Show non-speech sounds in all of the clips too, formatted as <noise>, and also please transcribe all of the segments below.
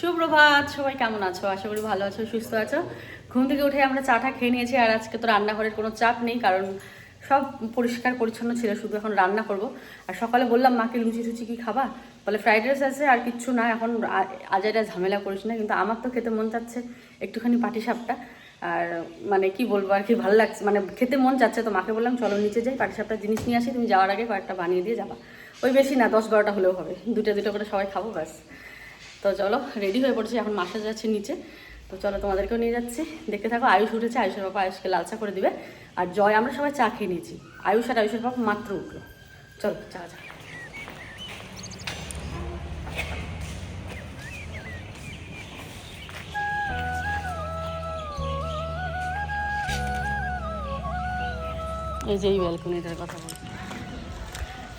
সুপ্রভাত, সবাই কেমন আছো? আশা করি ভালো আছো, সুস্থ আছো। ঘুম থেকে উঠে আমরা চাটা খেয়ে নিয়েছি আর আজকে তো রান্নাঘরের কোনো চাপ নেই, কারণ সব পরিষ্কার পরিচ্ছন্ন ছিল, শুধু এখন রান্না করব। আর সকালে বললাম, মাকে লুচি টুচি কি খাবা? বলে, ফ্রাইড রাইস আছে আর কিচ্ছু না, এখন আজাইরা ঝামেলা করিস না। কিন্তু আমার তো খেতে মন চাচ্ছে একটুখানি পাটি সাপটা আর মানে কি বলব আর কি, ভালো লাগছে মানে খেতে মন চাচ্ছে তো মাকে বললাম, চলো নিচে যাই পাটি সাপটা জিনিস নিয়ে আসি, তুমি যাওয়ার আগে কয়েকটা বানিয়ে দিয়ে যাবা। ওই বেশি না, দশ বারোটা হলেও হবে। দুটো দুটো করে সবাই খাব, ব্যাস। তো চলো রেডি হয়ে পড়ছি, এখন মাসা যাচ্ছে নিচে। তো চলো তোমাদেরকেও নিয়ে যাচ্ছি। দেখতে থাকো, আয়ুষ উঠেছে, আয়ুষের বাবা আয়ুষকে লাল চা করে দিবে। আর জয় আমরা সবাই চা খেয়ে নিয়েছি। আয়ুষ আর আয়ুষের বাবা মাত্র উঠল। চলো, চা চা। এই যে এই ব্যালকনিটার কথা বলছি।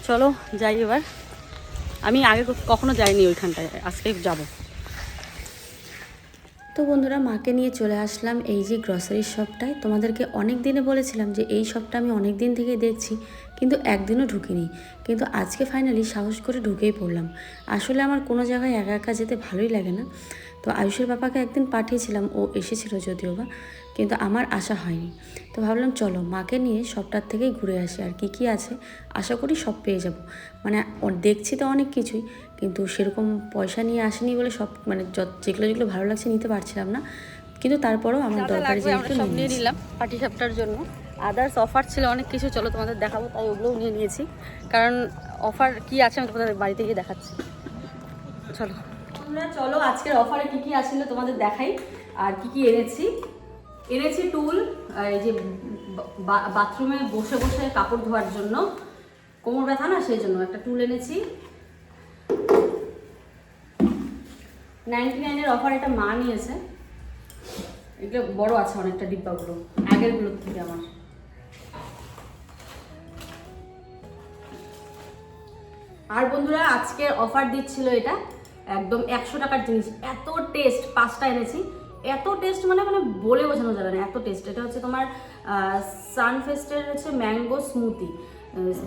চলো, যাই এবার। আমি আগে কখনো যাইনি ওইখানটায়, আজকে যাব। তো বন্ধুরা, মাকে নিয়ে চলে আসলাম এই যে গ্রসারির শপটায় তোমাদেরকে অনেক দিনে বলেছিলাম যে এই শপটা আমি অনেক দিন থেকে দেখছি, কিন্তু একদিনও ঢুকিনি। কিন্তু আজকে ফাইনালি সাহস করে ঢুকেই পড়লাম। আসলে আমার কোনো জায়গায় একা একা যেতে ভালোই লাগে না। তো আয়ুষের বাবাকে একদিন পাঠিয়েছিলাম, ও এসেছিল যদিও বা। কিন্তু আমার আশা হয়নি। তো ভাবলাম চলো মাকে নিয়ে সবটার থেকেই ঘুরে আসি আর কি কি আছে। আশা করি সব পেয়ে যাব। মানে দেখছি তো অনেক কিছুই কিন্তু সেরকম পয়সা নিয়ে আসেনি বলে সব মানে যত- যেগুলো যেগুলো ভালো লাগছে নিতে পারছিলাম না। কিন্তু তারপরেও আমার দরকারি জিনিসগুলো সব নিয়ে নিয়ে নিলাম পাটি সাপটার জন্য। আদার্স অফার ছিল অনেক কিছু চলো তোমাদের দেখাবো তাই ওগুলোও নিয়ে নিয়েছি। কারণ অফার কি আছে আমি তোমাদের বাড়িতে গিয়ে দেখাচ্ছি। চলো। তোমরা চলো আজকের অফারে কি কি আসলে তোমাদের দেখাই আর কি কি এনেছি। এনেছি টুল এই যে বাথরুমে বসে বসে কাপড় ধোয়ার জন্য। কোমর ব্যথা না, সেই জন্য একটা টুল এনেছি। নাইনটি নাইনের অফার এটা মা নিয়েছে। এগুলো বড় আছে অনেকটা ডিব্বাগুলো আগেরগুলোর থেকে আমার। আর বন্ধুরা আজকে অফার দিচ্ছিল এটা, একদম একশো টাকার জিনিস। এত টেস্ট, পাঁচটা এনেছি। এত টেস্ট মানে মানে বলে বোঝানো যাবে না এত টেস্ট এটা হচ্ছে তোমার সানফেস্টের হচ্ছে ম্যাঙ্গো স্মুতি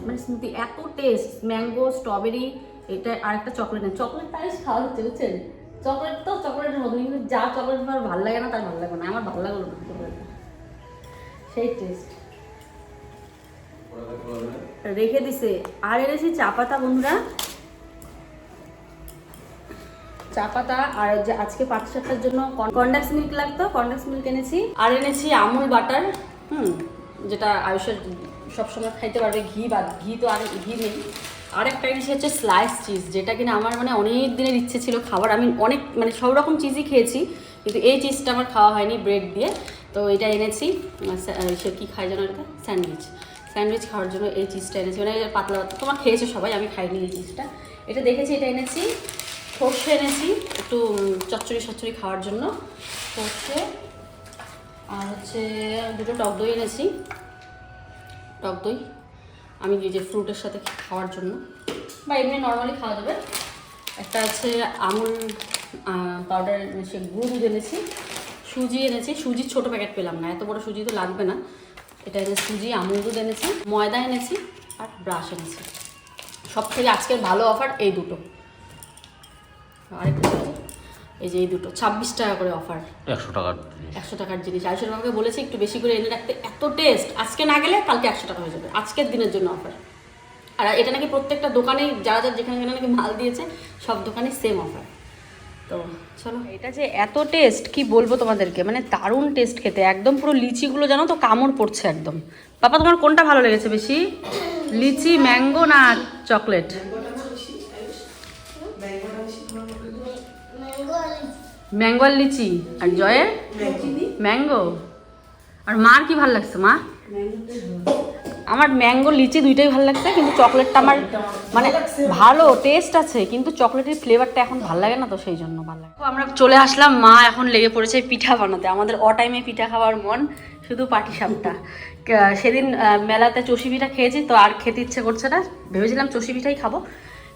মানে স্মুতি এত টেস্ট ম্যাঙ্গো স্ট্রবেরি এটা আর একটা চকলেট চকলেট পায়েস খাওয়া হচ্ছে বুঝছেন? চকলেট তো চকলেটের মতো কিন্তু যা চকলেট আমার ভালো লাগে না তার ভালো লাগে না। আমার ভালো লাগল না চকলেটটা সেই টেস্ট রেখে দিছে। আর এনেছি চা পাতা বন্ধুরা। চা পাতা আর আজকে পাঁচ সাতটার জন্য কন্ডাক্স মিল্ক লাগতো কন্ডাক্স মিল্ক এনেছি। আর এনেছি আমুল বাটার, হুম, যেটা আয়ুষের সবসময় খাইতে পারবে, ঘি বা ঘি তো আর ঘি নেই। আর একটা এনেছি হচ্ছে স্লাইস চিজ যেটা কিনা আমার মানে অনেক দিনের ইচ্ছে ছিল খাবার আমি অনেক মানে সব রকম চিজই খেয়েছি, কিন্তু এই চিজটা আমার খাওয়া হয়নি ব্রেড দিয়ে। তো এটা এনেছি সে কী খায় যেন এটা স্যান্ডউইচ স্যান্ডউইচ খাওয়ার জন্য এই চিজটা এনেছি। মানে পাতলা পাতলা তোমার খেয়েছো সবাই, আমি খাইনি এই চিজটা এটা দেখেছি, এটা এনেছি। সর্ষে এনেছি, একটু চচ্চড়ি সচ্চড়ি খাওয়ার জন্য। সর্ষে আর হচ্ছে দুটো টক দই এনেছি। টক দই, আমি যে ফ্রুটের সাথে খাওয়ার জন্য। বা এমনি নর্মালি খাওয়া যাবে। একটা আছে আমুল পাউডার সে গুঁড়ো এনেছি। সুজি এনেছি। সুজির ছোটো প্যাকেট পেলাম না, এত বড় সুজি তো লাগবে না। এটা এনেছি সুজি, আমুল দুধ এনেছি। ময়দা এনেছি আর ব্রাশ এনেছি। সব থেকে আজকের ভালো অফার এই দুটো। আরেকটা এই যে এই দুটো ছাব্বিশ টাকা করে অফার একশো টাকার একশো টাকার জিনিস। আয়ুষের বাবাকে বলেছি একটু বেশি করে এনে রাখতে। এত টেস্ট আজকে না গেলে কালকে একশো টাকা হয়ে যাবে। আজকের দিনের জন্য অফার আর এটা নাকি প্রত্যেকটা দোকানেই যারা যারা যেখানে যেখানে নাকি মাল দিয়েছে সব দোকানে সেম অফার তো চলো। এটা যে এত টেস্ট কি বলব তোমাদেরকে? মানে দারুণ টেস্ট খেতে। একদম পুরো লিচিগুলো জানো তো কামড় পড়ছে একদম। বাবা তোমার কোনটা ভালো লেগেছে বেশি? লিচি ম্যাঙ্গো না চকলেট ম্যাঙ্গো আর লিচি আর জয়ের? ম্যাঙ্গো আর মার কি ভালো লাগছে, মা? আমার ম্যাঙ্গো লিচি দুইটাই ভালো লাগছে, কিন্তু চকলেটটা আমার মানে ভালো টেস্ট আছে, কিন্তু চকলেটের ফ্লেভারটা এখন ভালো লাগে না তো সেই জন্য ভালো লাগে আমরা চলে আসলাম, মা এখন লেগে পড়েছে পিঠা বানাতে। আমাদের অ টাইমে পিঠা খাওয়ার মন শুধু পাটি সাপটা। সেদিন মেলাতে চষি পিঠা খেয়েছি, তো আর খেতে ইচ্ছে করছে না। ভেবেছিলাম চষি পিঠাই খাব,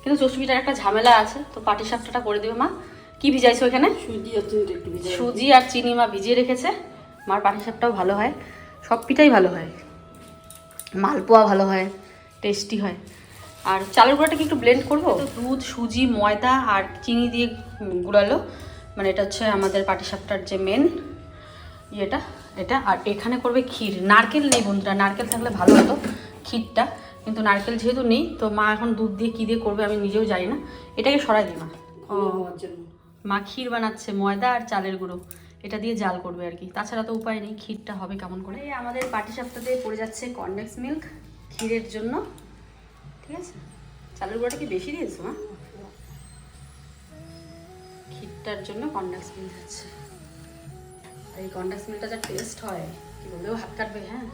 কিন্তু চষি পিঠার একটা ঝামেলা আছে, তো পাটি সাপটাটা করে দিবে মা। কি ভিজাইছো এখানে? সুজি আর চিনি একটু সুজি আর চিনি মা ভিজিয়ে রেখেছে। মার পাটি সাপটাও ভালো হয়। সব পিঠাই ভালো হয়। মালপোয়া ভালো হয় টেস্টি হয়। আর চালের গুঁড়াটা কি একটু ব্লেন্ড করব? দুধ সুজি ময়দা আর চিনি দিয়ে গুড়ালো। মানে এটা হচ্ছে আমাদের পাটিসাপটার যে মেন ইয়েটা এটা। আর এখানে করবে ক্ষীর। নারকেল নেই বন্ধুরা নারকেল থাকলে ভালো হতো ক্ষীরটা। কিন্তু নারকেল যেহেতু নেই তো মা এখন দুধ দিয়ে কী দিয়ে করবে আমি নিজেও জানি না। এটাকে সরাই দিই মা। মা ক্ষীর বানাচ্ছে, ময়দা আর চালের গুঁড়ো। এটা দিয়ে জাল করবে আর কি। তাছাড়া তো উপায় নেই, ক্ষীরটা হবে কেমন করে। আমাদের পাটিসাপটাতে পড়ে যাচ্ছে কনডেক্স মিল্ক ক্ষীরের জন্য। ঠিক আছে? চালের গুঁড়োটা কি বেশি দিয়েছ, মা? ক্ষীরটার জন্য কনডেক্স মিল্ক হচ্ছে আর এই কনডেক্স মিল্কটা যা টেস্ট হয়, কি বললেও হাত কাটবে হ্যাঁ?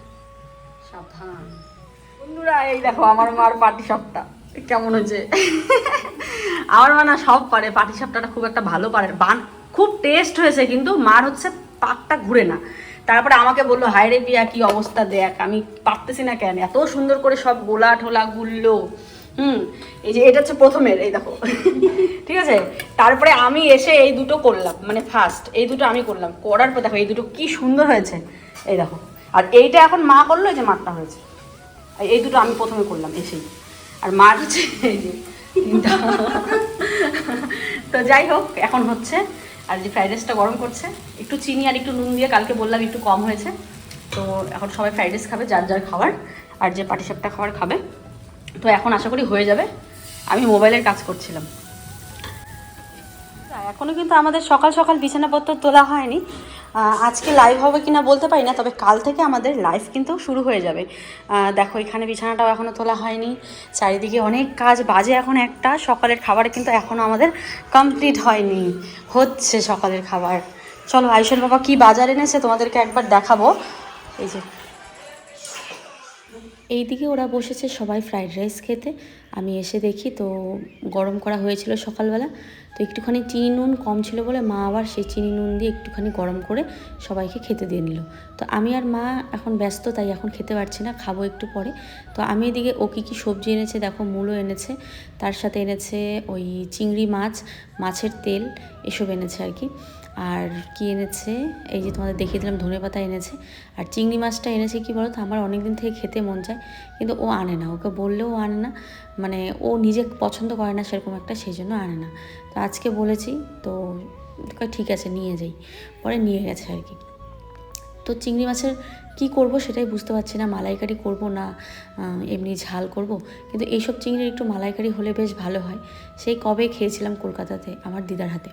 সাবধান। বন্ধুরা, এই দেখো আমার মার পাটি সাপটা। কেমন হয়েছে? আমার মা না সব পারে পাটি সাপটাটা খুব একটা ভালো পারে বান খুব টেস্ট হয়েছে, কিন্তু মার হচ্ছে পাকটা ঘুরে না। তারপরে আমাকে বলল, হায় রে পিয়া, কি অবস্থা দেখ, আমি পারতেছি না কেন? এত সুন্দর করে সব গোলা ঠোলা গুললো হুম, এই যে এটা হচ্ছে প্রথমের, এই দেখো। <laughs> ঠিক আছে? তারপরে আমি এসে এই দুটো করলাম মানে ফার্স্ট এই দুটো আমি করলাম। করার পর দেখো, এই দুটো কি সুন্দর হয়েছে। এই দেখো। আর এইটা এখন মা করল যে মারটা হয়েছে। এই দুটো আমি প্রথমে করলাম, এসেই। আর মার হচ্ছে এই যে। তো যাই হোক, এখন হচ্ছে। আর যে ফ্রাইড রাইসটা গরম করছে, একটু চিনি আর একটু নুন দিয়ে কালকে বললাম একটু কম হয়েছে। তো এখন সবাই ফ্রাইড রাইস খাবে, যার যার খাবার আর যে পাটিসাপটা খাবার খাবে। তো এখন আশা করি হয়ে যাবে। আমি মোবাইলের কাজ করছিলাম। এখনও কিন্তু আমাদের সকাল সকাল বিছানাপত্র তোলা হয়নি। আজকে লাইভ হবে কি না বলতে পারি না, তবে কাল থেকে আমাদের লাইভ কিন্তু শুরু হয়ে যাবে। দেখো, এখানে বিছানাটাও এখনও তোলা হয়নি। চারিদিকে অনেক কাজ, বাজে এখন একটা, সকালের খাবার কিন্তু এখনও আমাদের কমপ্লিট হয়নি। হচ্ছে সকালের খাবার। চলো, আয়ুষের বাবা কি বাজার এনেছে তোমাদেরকে একবার দেখাবো। এই যে এইদিকে ওরা বসেছে সবাই ফ্রাইড রাইস খেতে। আমি এসে দেখি তো গরম করা হয়েছিল সকালবেলা। তো একটুখানি চিনি নুন কম ছিল বলে মা আবার সেই চিনি নুন দিয়ে একটুখানি গরম করে সবাইকে খেতে দিয়ে নিল। তো আমি আর মা এখন ব্যস্ত, তাই এখন খেতে পারছি না, খাব একটু পরে। তো আমি এদিকে ও কী কী সবজি এনেছে দেখো, মূলো এনেছে, তার সাথে এনেছে ওই চিংড়ি মাছ, মাছের তেল, এসব এনেছে আর কি। আর কি এনেছে? এই যে তোমাদের দেখিয়ে দিলাম, ধনে পাতা এনেছে। আর চিংড়ি মাছটা এনেছে কি বলো তো আমার অনেক দিন থেকে খেতে মন চায়, কিন্তু ও আনে না। ওকে বললেও ও আনে না। মানে ও নিজে পছন্দ করে না সেরকম একটা সেই জন্য আনে না। তো আজকে বলেছি, তো ঠিক আছে, নিয়ে যাই। পরে নিয়ে গেছে আর কি। তো চিংড়ি মাছের কি করব সেটাই বুঝতে পারছি না, মালাইকারি করব না এমনি ঝাল করব। কিন্তু এইসব চিংড়ির একটু মালাইকারি হলে বেশ ভালো হয়। সেই কবে খেয়েছিলাম কলকাতাতে আমার দিদার হাতে।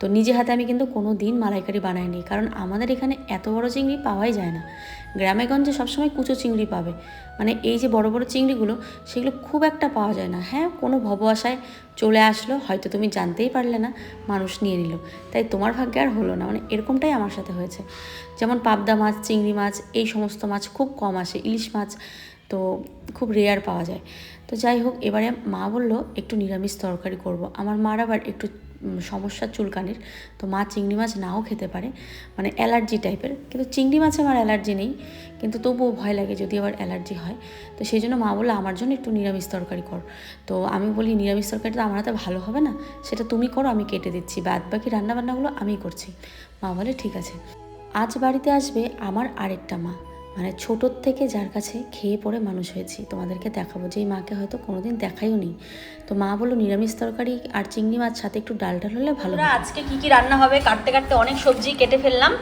তো নিজে হাতে আমি কিন্তু কোনো দিন মালাইকারি বানাইনি। কারণ আমাদের এখানে এত বড় চিংড়ি পাওয়াই যায় না। গ্রামে গঞ্জে সবসময় কুচো চিংড়ি পাবে। মানে এই যে বড় বড় চিংড়িগুলো, সেগুলো খুব একটা পাওয়া যায় না। হ্যাঁ কোনো ভব আশায় চলে আসলো, হয়তো তুমি জানতেই পারলে না, মানুষ নিয়ে নিল। তাই তোমার ভাগ্যে আর হলো না। মানে এরকমটাই আমার সাথে হয়েছে। যেমন পাবদা মাছ, চিংড়ি মাছ এই সমস্ত মাছ খুব কম আসে, ইলিশ মাছ তো খুব রেয়ার পাওয়া যায়। তো যাই হোক, এবারে মা বলল, একটু নিরামিষ তরকারি করব। আমার মার আবার একটু সমস্যা চুলকানির, তো মা চিংড়ি মাছ নাও খেতে পারে মানে অ্যালার্জি টাইপের। কিন্তু চিংড়ি মাছে আমার অ্যালার্জি নেই, কিন্তু তবুও ভয় লাগে যদি আবার অ্যালার্জি হয়। তো সেই জন্য মা বলল, আমার জন্য একটু নিরামিষ তরকারি কর। তো আমি বলি, নিরামিষ তরকারি তো আমার হাতে ভালো হবে না, সেটা তুমি করো, আমি কেটে দিচ্ছি। বাদ বাকি রান্নাবান্নাগুলো আমিই করছি। মা বলে, ঠিক আছে। আজ বাড়িতে আসবে আমার আরেকটা মা। মানে ছোটোর থেকে যার কাছে খেয়ে পড়ে মানুষ হয়েছি। তোমাদেরকে দেখাবো। যেই মাকে হয়তো কোনোদিন দেখাইও নি। তো মা বলল নিরামিষ তরকারি আর চিংড়ি মাছ সাথে একটু ডাল ডাল হলে ভালো আজকে কি কি রান্না হবে? কাটতে কাটতে অনেক সবজি কেটে ফেললাম।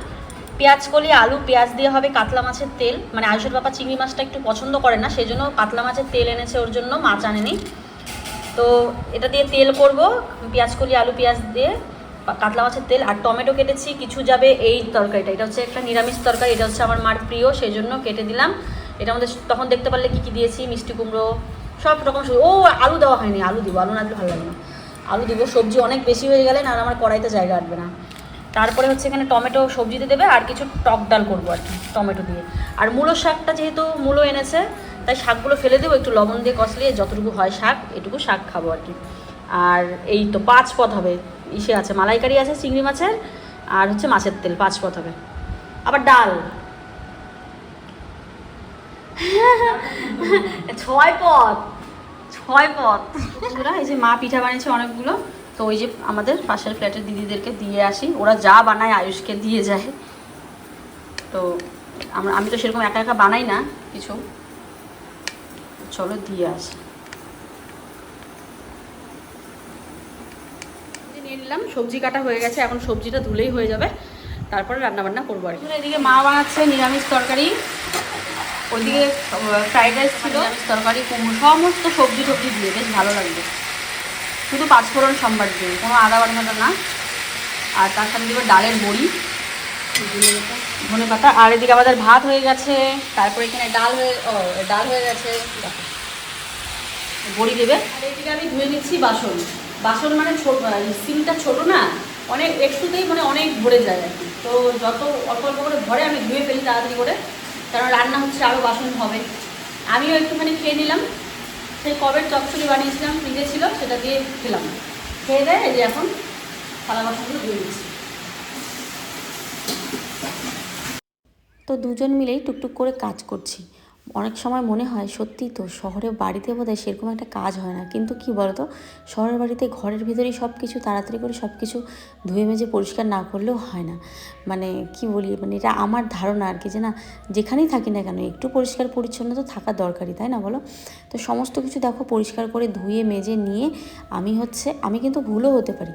পেঁয়াজ কলি আলু পেঁয়াজ দিয়ে হবে কাতলা মাছের তেল। মানে আয়ুষের বাবা চিংড়ি মাছটা একটু পছন্দ করে না সেই জন্য কাতলা মাছের তেল এনেছে ওর জন্য মাছ আনেনি। তো এটা দিয়ে তেল করব পেঁয়াজ কলি আলু পেঁয়াজ দিয়ে। কাতলা মাছের তেল আর টমেটো কেটেছি, কিছু যাবে এই তরকারিটা। এটা হচ্ছে একটা নিরামিষ তরকারি, এটা হচ্ছে আমার মার প্রিয় সেই জন্য কেটে দিলাম। এটা আমাদের তখন দেখতে পারলে কি কি দিয়েছি, মিষ্টি কুমড়ো, সব রকম ও, আলু দেওয়া হয়নি, আলু দিব, আলু না দিলে ভালো লাগে না। আলু দিব, সবজি অনেক বেশি হয়ে গেলে না আমার কড়াইতে জায়গা আটবে না। তারপরে হচ্ছে এখানে টমেটো সবজিতে দেবে, আর কিছু টক ডাল করব আর কি, টমেটো দিয়ে। আর মূলো শাকটা যেহেতু মূলো এনেছে, তাই শাকগুলো ফেলে দেবো, একটু লবণ দিয়ে কষলিয়ে যতটুকু হয় শাক, এটুকু শাক খাব আর কি। আর এই তো পাঁচ পথ হবে। ইসে আছে মালাইকারি আছে চিংড়ি মাছের আর হচ্ছে মাছের তেল পাঁচ পথ হবে আবার ডাল। ছয় পথ ছয় পথ বন্ধুরা, এই যে মা পিঠা বানিয়েছে অনেকগুলো তো ওই যে আমাদের পাশের ফ্ল্যাটের দিদিদেরকে দিয়ে আসি ওরা যা বানায় আয়ুষকে দিয়ে যায়। তো আমরা আমি তো সেরকম একা একা বানাই না কিছু। চলো দিয়ে আসি। নিয়ে নিলাম সবজি কাটা হয়ে গেছে এখন সবজিটা ধুলেই হয়ে যাবে। তারপরে রান্না বান্না করব আর কি। এদিকে মা বানাচ্ছে নিরামিষ তরকারি। ওইদিকে ফ্রাইড রাইস ছিল। নিরামিষ তরকারি কুমড়ো। সমস্ত সবজি টবজি দিয়ে বেশ ভালো লাগবে শুধু পাঁচফোড়ন সম্বার দিয়ে কোনো আদা বাটা না। আর তার সাথে দেবো ডালের বড়ি ধনে পাতা। আর এদিকে আমাদের ভাত হয়ে গেছে। তারপরে এখানে ডাল হয়ে ও ডাল হয়ে গেছে। বড়ি দেবে। আর এদিকে আমি ধুয়ে নিচ্ছি বাসন। বাসন মানে সিমটা ছোট না, অনেক একটুতেই মানে অনেক ভরে যায় আর তো যত অল্প অল্প করে ভরে আমি ধুয়ে ফেলি তাড়াতাড়ি করে, কারণ রান্না হচ্ছে আরও বাসন হবে। আমিও একটুখানি খেয়ে নিলাম। সেই কবের চচ্চড়ি বানিয়েছিলাম, ফ্রিজে ছিল, সেটা দিয়ে খেলাম। খেয়ে দেয় এই যে এখন থালা বাসনগুলো ধুয়ে দিচ্ছি তো দুজন মিলেই টুকটুক করে কাজ করছি। অনেক সময় মনে হয় সত্যি তো শহরে বাড়িতে বোধহয় সেরকম একটা কাজ হয় না। কিন্তু কি বলতো? শহরের বাড়িতে ঘরের ভিতরেই সব কিছু তাড়াতাড়ি করে সব কিছু ধুয়ে মেজে পরিষ্কার না করলেও হয় না। মানে কি বলি মানে এটা আমার ধারণা আর কি যে না, যেখানেই থাকি না কেন, একটু পরিষ্কার পরিচ্ছন্ন তো থাকা দরকারই, তাই না বলো? তো সমস্ত কিছু দেখো পরিষ্কার করে ধুয়ে মেজে নিয়ে আমি হচ্ছে, আমি কিন্তু ভুলও হতে পারি।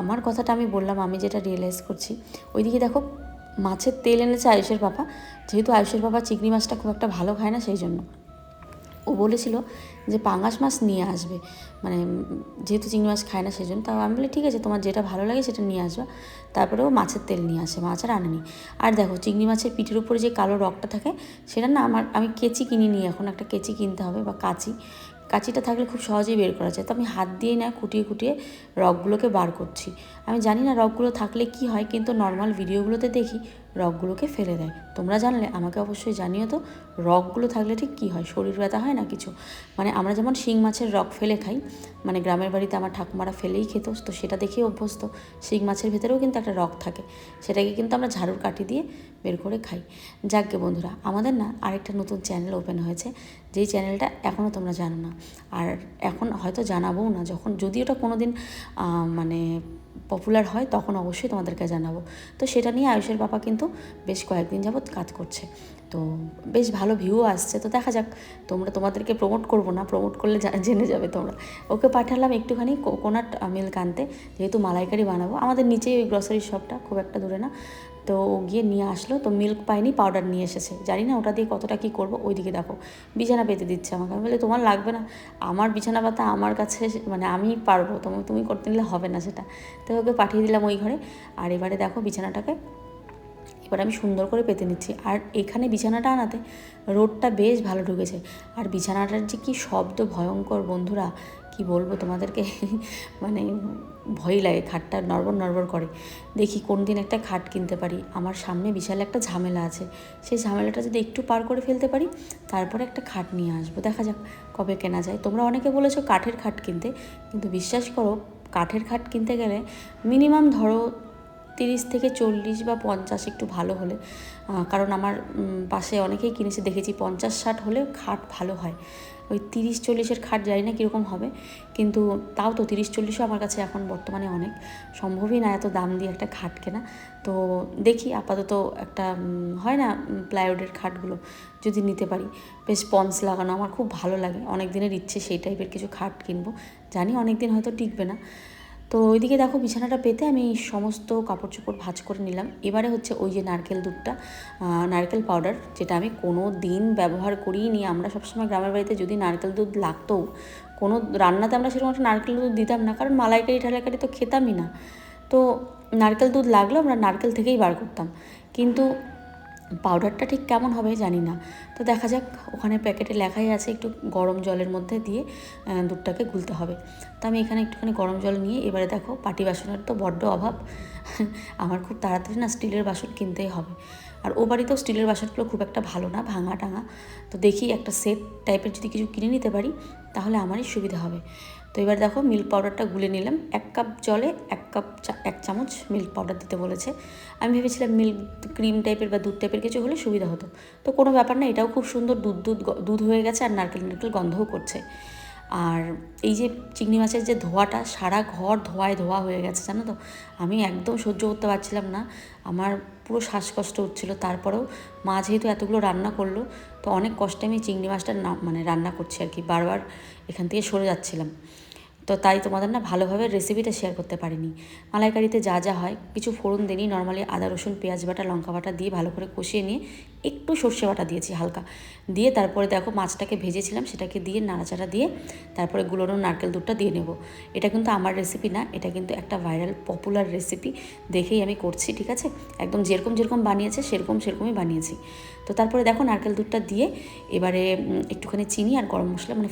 আমার কথাটা আমি বললাম, আমি যেটা রিয়েলাইজ করছি, ওইদিকে দেখো মাছের তেল এনেছে আয়ুষের বাবা। যেহেতু আয়ুষের বাবা চিংড়ি মাছটা খুব একটা ভালো খায় না, সেই জন্য। ও বলেছিল যে পাঙাশ মাছ নিয়ে আসবে। মানে যেহেতু চিংড়ি মাছ খায় না, সেই জন্য। তাও আমি বলি, ঠিক আছে, তোমার যেটা ভালো লাগে সেটা নিয়ে আসবা। তারপরে ও মাছের তেল নিয়ে আসে, মাছ আর আনেনি। আর দেখো, চিংড়ি মাছের পিঠের উপরে যে কালো রকটা থাকে, সেটা না আমার, আমি কেচি কিনি নি এখন একটা কেচি কিনতে হবে বা কাঁচি। কাঁচিটা থাকলে খুব সহজেই বের করা যায়। তো আমি হাত দিয়ে না খুঁটিয়ে খুঁটিয়ে রগগুলোকে বার করছি। আমি জানি না রগগুলো থাকলে কি হয়, কিন্তু নর্মাল ভিডিওগুলোতে দেখি রকগুলোকে ফেলে দেয়। তোমরা জানলে, আমাকে অবশ্যই জানিও তো রগগুলো থাকলে ঠিক কী হয়? শরীর ব্যথা হয় না কিছু? মানে আমরা যেমন শিং মাছের রগ ফেলে খাই মানে গ্রামের বাড়িতে আমার ঠাকুমারা ফেলেই খেত, তো সেটা দেখেই অভ্যস্ত। শিং মাছের ভেতরেও কিন্তু একটা রগ থাকে, সেটাকে কিন্তু আমরা ঝাড়ুর কাঠি দিয়ে বের করে খাই। যাকগে বন্ধুরা, আমাদের না আরেকটা নতুন চ্যানেল ওপেন হয়েছে, যেই চ্যানেলটা এখনও তোমরা জানো না। আর এখন হয়তো জানাবোও না, যখন যদি ওটা কোনো দিন মানে পপুলার হয়, তখন অবশ্যই তোমাদেরকে জানাব। তো সেটা নিয়ে আয়ুষের বাবা কিন্তু বেশ কয়েকদিন যাবৎ কাজ করছে। তো বেশ ভালো ভিউ আসছে। তো দেখা যাক, তোমরা তোমাদেরকে প্রমোট করব না প্রমোট করলে জেনে যাবে তোমরা। ওকে পাঠালাম একটুখানি কোকোনাট মিল্ক আনতে। যেহেতু মালাইকারি বানাবো, আমাদের নিচেই ওই গ্রসারি শপটা খুব একটা দূরে না। তো গিয়ে নিয়ে আসলো, তো মিল্ক পাইনি পাউডার নিয়ে এসেছে। জানি না ওটা দিয়ে কতটা কী করব, ওইদিকে দেখো। বিছানা পেতে দিচ্ছে আমাকে। আমি বলি তোমার লাগবে না। আমার বিছানা পাতা আমার কাছে মানে আমি পারব। তুমি তুমি করতে নিলে হবে না সেটা। তো ওকে পাঠিয়ে দিলাম ওই ঘরে। আর এবারে দেখো বিছানাটাকে, এবার আমি সুন্দর করে পেতে নিচ্ছি। আর এখানে বিছানাটা আনাতে রোডটা বেশ ভালো ঢুকেছে। আর বিছানাটার যে কি শব্দ ভয়ঙ্কর বন্ধুরা, কি বলব তোমাদেরকে? <laughs> মানে ভয় লাগে, খাটটা নড়বড় নড়বড় করে। দেখি কোন দিন একটা খাট কিনতে পারি। আমার সামনে বিশাল একটা ঝামেলা আছে। সেই ঝামেলাটা যদি একটু পার করে ফেলতে পারি, তারপরে একটা খাট নিয়ে আসব। দেখা যাক কবে কেনা যায়। তোমরা অনেকে বলেছ কাঠের খাট কিনতে, কিন্তু বিশ্বাস করো, কাঠের খাট কিনতে গেলে মিনিমাম ধরো তিরিশ থেকে চল্লিশ বা পঞ্চাশ একটু ভালো হলে। কারণ আমার পাশে অনেকেই কিনেছে, দেখেছি পঞ্চাশ ষাট হলে খাট ভালো হয়। ওই তিরিশ চল্লিশের খাট জানি না কীরকম হবে, কিন্তু তাও তো তিরিশ চল্লিশও আমার কাছে এখন বর্তমানে অনেক। সম্ভবই না এত দাম দিয়ে একটা খাট কেনা। তো দেখি আপাতত একটা হয় না প্লাইউডের খাটগুলো যদি নিতে পারি। বেশ পন্স লাগানো আমার খুব ভালো লাগে। অনেক দিনের ইচ্ছে সেই টাইপের কিছু খাট কিনবো। জানি অনেক দিন হয়তো টিকবে না। তো ওইদিকে দেখো বিছানাটা পেতে আমি সমস্ত কাপড় চোপড় ভাঁজ করে নিলাম। এবারে হচ্ছে ওই যে নারকেল দুধটা নারকেল পাউডার, যেটা আমি কোনো দিন ব্যবহার করিই নি আমরা সবসময় গ্রামের বাড়িতে যদি নারকেল দুধ লাগতো, কোনো রান্নাতে আমরা সেরকম একটা নারকেল দুধ দিতাম না, কারণ মালাইকারি ঠালাইকারি তো খেতামই না। তো নারকেল দুধ লাগলেও আমরা নারকেল থেকেই বার করতাম। কিন্তু পাউডারটা ঠিক কেমন হবে জানি না। তো দেখা যাক, ওখানে প্যাকেটে লেখাই আছে একটু গরম জলের মধ্যে দিয়ে দুধটাকে গুলতে হবে। তো আমি এখানে একটুখানি গরম জল নিয়ে, এবারে দেখো পাটি বাসনের তো বড্ড অভাব। <laughs> আমার খুব তাড়াতাড়ি না স্টিলের বাসন কিনতেই হবে। আর ও বাড়িতেও স্টিলের বাসনগুলো খুব একটা ভালো না, ভাঙা টাঙা। তো দেখি একটা সেট টাইপের যদি কিছু কিনে নিতে পারি, তাহলে আমারই সুবিধা হবে। তো এবার দেখো মিল্ক পাউডারটা গুলে নিলাম। এক কাপ জলে এক কাপ এক চামচ মিল্ক পাউডার দিতে বলেছে। আমি ভেবেছিলাম মিল্ক ক্রিম টাইপের বা দুধ টাইপের কিছু হলে সুবিধা হতো। তো কোনো ব্যাপার না, এটাও খুব সুন্দর দুধ দুধ দুধ হয়ে গেছে আর নারকেল নারকেল গন্ধও করছে। আর এই যে চিংড়ি মাছের যে ধোয়াটা, সারা ঘর ধোয়ায় ধোয়া হয়ে গেছে, জানো তো? আমি একদম সহ্য করতে পারছিলাম না। আমার পুরো শ্বাসকষ্ট হচ্ছিল। তারপরেও মা যেহেতু এতগুলো রান্না করল তো অনেক কষ্টে আমি চিংড়ি মাছটা না মানে রান্না করছি আর কি, বারবার এখান থেকে সরে যাচ্ছিলাম। তো তাই তোমাদের না ভালোভাবে রেসিপিটা শেয়ার করতে পারিনি। মালাইকারিতে যা যা হয়, কিছু ফোড়ন দিনই নর্মালি আদা, রসুন, পেঁয়াজ বাটা, লঙ্কা বাটা দিয়ে ভালো করে কষিয়ে নিয়ে একটু সর্ষে বাটা দিয়েছি হালকা। দিয়ে তারপরে দেখো মাছটাকে ভেজেছিলাম, সেটাকে দিয়ে নাড়াচাড়া দিয়ে তারপরে গুলোনো নারকেল দুধটা দিয়ে নেব। এটা কিন্তু আমার রেসিপি না, এটা কিন্তু একটা ভাইরাল পপুলার রেসিপি দেখেই আমি করছি, ঠিক আছে? একদম যেরকম যেরকম বানিয়েছে, সেরকম সেরকমই বানিয়েছি। তো তারপরে দেখো নারকেল দুধটা দিয়ে এবারে একটুখানি চিনি আর গরম মশলা মানে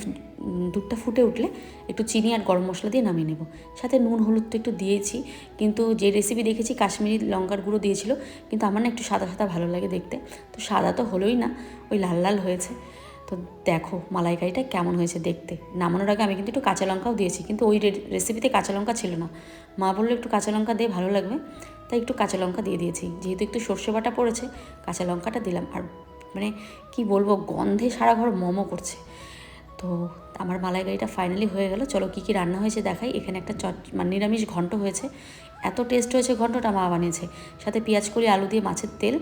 দুধটা ফুটে উঠলে একটু চিনি আর গরম মশলা দিয়ে নামিয়ে নেব। সাথে নুন, হলুদ তো একটু দিয়েছি, কিন্তু যে রেসিপি দেখেছি কাশ্মীরি লঙ্কার গুঁড়ো দিয়েছিল, কিন্তু আমার না একটু সাদা সাদা ভালো লাগে দেখতে। তো সাদা তো হলোই না, ওই লাল লাল হয়েছে। তো দেখো মালাইকারিটা কেমন হয়েছে দেখতে। নামানোর আগে আমি কিন্তু একটু কাঁচা লঙ্কাও দিয়েছি, কিন্তু ওই রেসিপিতে কাঁচা লঙ্কা ছিল না। মা বলল, একটু কাঁচা লঙ্কা দিয়ে ভালো লাগবে। তাই একটু কাঁচা লঙ্কা দিয়ে দিয়েছি। যেহেতু একটু সর্ষে বাটা পড়েছে কাঁচা লঙ্কাটা দিলাম। আর মানে কি বলব গন্ধে সারা ঘর মোমো করছে। তো আমার মালাইকারিটা ফাইনালি হয়ে গেল। চলো কী কী রান্না হয়েছে দেখাই। এখানে একটা চট মানে নিরামিষ ঘন্ট হয়েছে। এত টেস্ট হয়েছে ঘন্টটা মা বানিয়েছে। সাথে পেঁয়াজ করি আলু দিয়ে মাছের তেল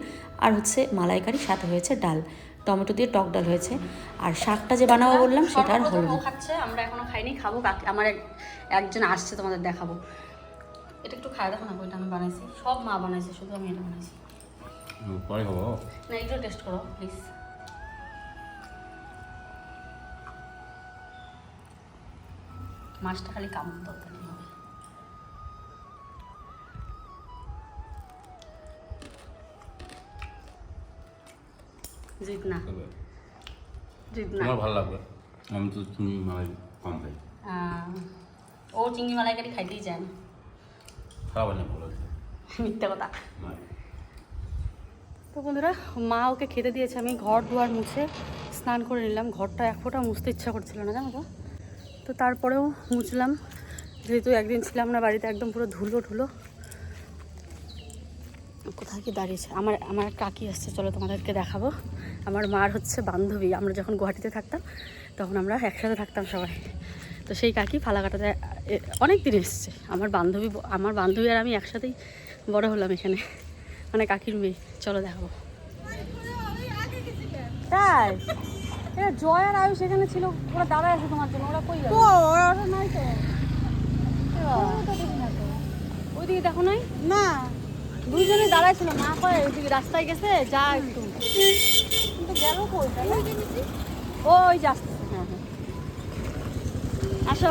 আর হচ্ছে মালাইকারি সাথে হয়েছে ডাল। টমেটো দিয়ে টক ডাল হয়েছে। আর শাকটা যে বানাবো বললাম সেটা আর হলো না। খাচ্ছে আমরা এখনও খাইনি খাব। আমার এক একজন আসছে তোমাদের দেখাবো। এটা একটু খায় দেখো না বইটা আমি বানাইছি। সব মা বানাইছে শুধু আমি এটা বানাইছি। পরে খাব। না একটু টেস্ট করো প্লিজ মাছটা খালি কামড় তরকারি হবে। জিত না জিত না আমার ভালো লাগবে। আমি তো চিনি মালাই কম খাই। আহ, ও চিংড়ি মালাইকারি খাইতেই যায় না। খারাপ না ভালো মিথ্যা কথা। তো বন্ধুরা মা ওকে খেতে দিয়েছে আমি ঘর দুয়ার মুছে স্নান করে নিলাম। ঘরটা এক ফোঁটা মুছতে ইচ্ছা করছিল না জানো তো। তো তারপরেও মুছলাম। যেহেতু একদিন ছিলাম না বাড়িতে একদম পুরো ধুলো ধুলো কোথায় কি দাঁড়িয়েছে? আমার আমার কাকি আসছে চলো তোমাদেরকে দেখাবো। আমার মার হচ্ছে বান্ধবী। আমরা যখন গুয়াহাটিতে থাকতাম তখন আমরা একসাথে থাকতাম সবাই। তো সেই কাকি ফালাকাটাতে এ- অনেক দিন এসছে। আমার বান্ধবী আমার বান্ধবী আর আমি একসাথেই বড় হলাম এখানে। মানে কাকির মেয়ে। চলো দেখাবো। তাই এটা জয় আর আয়ুষ এখানে ছিল। ওরা দাঁড়ায় আছে তোমার জন্য। ওরা কই গেল ওরা নাই তো। ওইদিকে দেখো নাই? না। দুইজনে দাঁড়ায় ছিল। মা কয় ওইদিকে রাস্তায় গেছে যা একটু। কিন্তু গেল কই ওই যে আসতেছে। হ্যাঁ হ্যাঁ। আসো।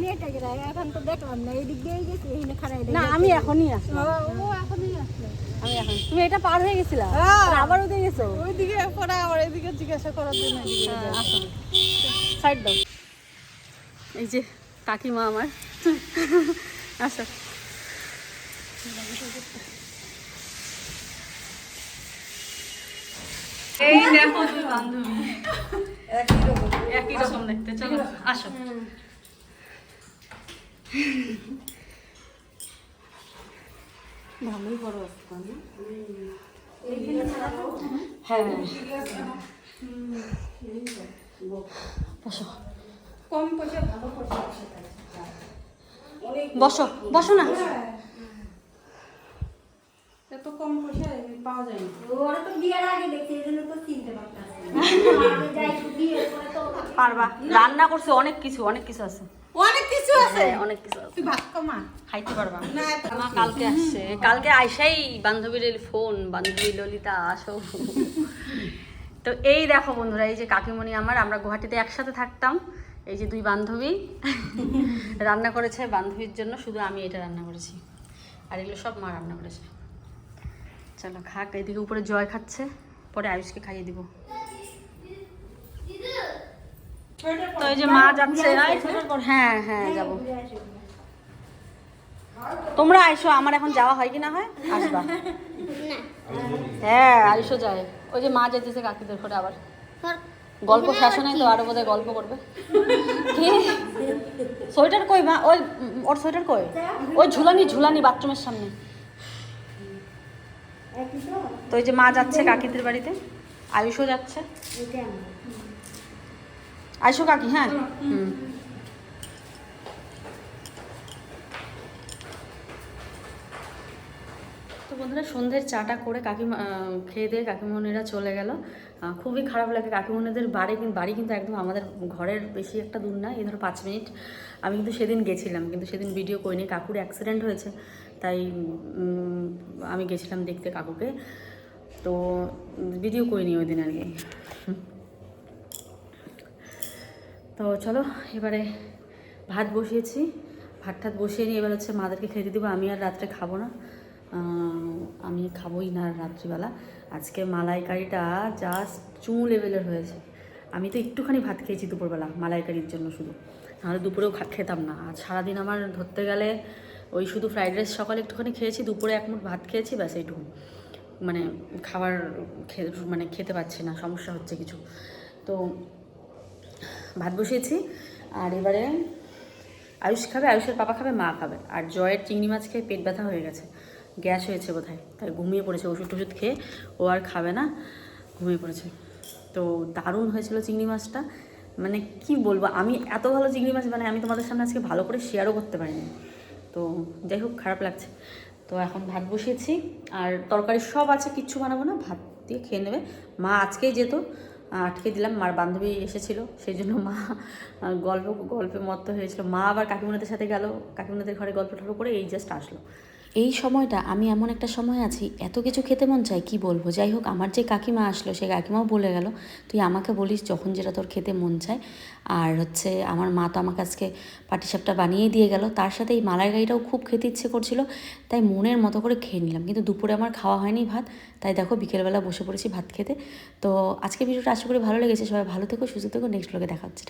মেয়েটাকে রাখ এখন তো দেখলাম না আমি এখনই আসলাম। ও এখনই আসলো। আমি এখন তুমি এটা পার হয়ে গেছিলা? হ্যাঁ। আর আবার ওদিকে গেছো? ওইদিকে পরে আবার এদিকে জিজ্ঞাসা করার জন্য হ্যাঁ, আসো। সাইড দাও। এই যে কাকিমা আমার। আসো। এই দেখো দুই বান্ধবী। একই রকম। দেখতে চলো আসো। ভালোই বড় আসতাম হ্যাঁ। বসো। কম পয়সা ভালো পয়সা বসো বসো না। এত কম পয়সা পাওয়া যায় না। ওরা তো বিয়ের আগে দেখছে এই জন্য তো চিনতে পারতেছে না। যাই বিয়ের পরে তো পারবা। রান্না করছে অনেক কিছু অনেক কিছু আছে। অনেক কিছু আছে? হ্যাঁ অনেক কিছু আছে। তুই ভাত কমা খাইতে পারবা। না মা কালকে আসছে। কালকে আইসাই বান্ধবীর ফোন বান্ধবী ললিতা আসো। তো এই দেখো বন্ধুরা এই যে কাকিমণি আমার আমরা গুয়াহাটিতে একসাথে থাকতাম। এই যে দুই বান্ধবী <laughs> রান্না করেছে বান্ধবীর জন্য শুধু আমি এটা রান্না করেছি। আর এগুলো সব মা রান্না করেছে। চলো খাক এদিকে উপরে জয় খাচ্ছে পরে আয়ুষকে খাইয়ে দিব। তো এই যে মা যাচ্ছে হ্যাঁ হ্যাঁ যাব। তোমরা আইসো আমার এখন যাওয়া হয় কি না হয় আসবা। হ্যাঁ আইসো যায়। ওই যে মা যেতেছে কাকিদের ঘরে আবার। গল্প শেষ নাই তো আরও বোধহয় গল্প করবে। কি? সোয়েটার কই মা? ওই ওর সোয়েটার কই? ওই ঝুলানি ঝুলানি বাথরুমের সামনে। তো ওই যে মা যাচ্ছে কাকিদের বাড়িতে। আয়ুষও যাচ্ছে। আইসো কাকি হ্যাঁ? হুম। তো বন্ধুরা সন্ধ্যের চাটা করে কাকিমা খেয়ে দিয়ে কাকিমণিরা চলে গেল। খুবই খারাপ লাগে কাকিমণিদের বাড়ি বাড়ি কিন্তু একদম আমাদের ঘরের বেশি একটা দূর না এই ধরো পাঁচ মিনিট। আমি কিন্তু সেদিন গেছিলাম কিন্তু সেদিন ভিডিও করিনি। কাকুর অ্যাক্সিডেন্ট হয়েছে। তাই আমি গেছিলাম দেখতে কাকুকে। তো ভিডিও করিনি ওই দিন আর কি। তো চলো, এবারে ভাত বসিয়েছি। ভাত ঠাত বসিয়ে নিয়ে এবার হচ্ছে মাদেরকে খেতে দেবো। আমি আর রাত্রে খাব না। আমি খাবোই না রাত্রিবেলা। আজকে মালাইকারিটা জাস্ট চুমু লেভেলের হয়েছে। আমি তো একটুখানি ভাত খেয়েছি দুপুরবেলা, মালাইকারির জন্য শুধু। নাহলে দুপুরেও খা- খেতাম না। আর সারাদিন আমার ধরতে গেলে ওই শুধু ফ্রাইড রাইস সকালে একটুখানি খেয়েছি, দুপুরে এক মুঠ ভাত খেয়েছি, ব্যাস এইটুকু। মানে খাবার মানে খেতে পাচ্ছি না, সমস্যা হচ্ছে কিছু। তো ভাত বসিয়েছি, আর এবারে আয়ুষ খাবে, আয়ুষের পাপা খাবে, মা খাবে। আর জয়ের চিংড়ি মাছ খেয়ে পেট ব্যথা হয়ে গেছে, গ্যাস হয়েছে বোধহয়, তাই ঘুমিয়ে পড়েছে, ওষুধ টষুধ খেয়ে ও আর খাবে না, ঘুমিয়ে পড়েছে। তো দারুণ হয়েছিল চিংড়ি মাছটা। মানে কি বলব, আমি এত ভালো চিংড়ি মাছ মানে আমি তোমাদের সামনে আজকে ভালো করে শেয়ারও করতে পারিনি। তো যাই হোক, খারাপ লাগছে। তো এখন ভাত বসিয়েছি। আর তরকারি সব আছে, কিচ্ছু বানাবো না, ভাত দিয়ে খেয়ে নেবে। মা আজকেই যেত, আটকে দিলাম, মার বান্ধবী এসেছিল সেই জন্য মা গল্প, গল্পে মত্ত হয়েছিল। মা আবার কাকিমুনাদের সাথে গেল, কাকিমুনাদের ঘরে গল্প টল্প করে এই জাস্ট আসলো। এই সময়টা আমি এমন একটা সময় আছি, এত কিছু খেতে মন চায়, কি বলব? যাই হোক, আমার যে কাকিমা আসলো, সে কাকিমাও বলে গেল, তুই আমাকে বলিস যখন যেটা তোর খেতে মন চায়। আর হচ্ছে আমার মা তো আমাকে আজকে পাটিসাপটা বানিয়ে দিয়ে গেল, তার সাথে এই মালাইকারিটাও খুব খেতে ইচ্ছে করছিল, তাই মনের মতো করে খেয়ে নিলাম। কিন্তু দুপুরে আমার খাওয়া হয়নি ভাত, তাই দেখো বিকেলবেলা বসে পড়েছি ভাত খেতে। তো আজকে ভিডিওটা আশা করি ভালো লেগেছে, সবাই ভালো থেকো, সুস্থ থেকো নেক্সট ব্লগে দেখা হচ্ছে।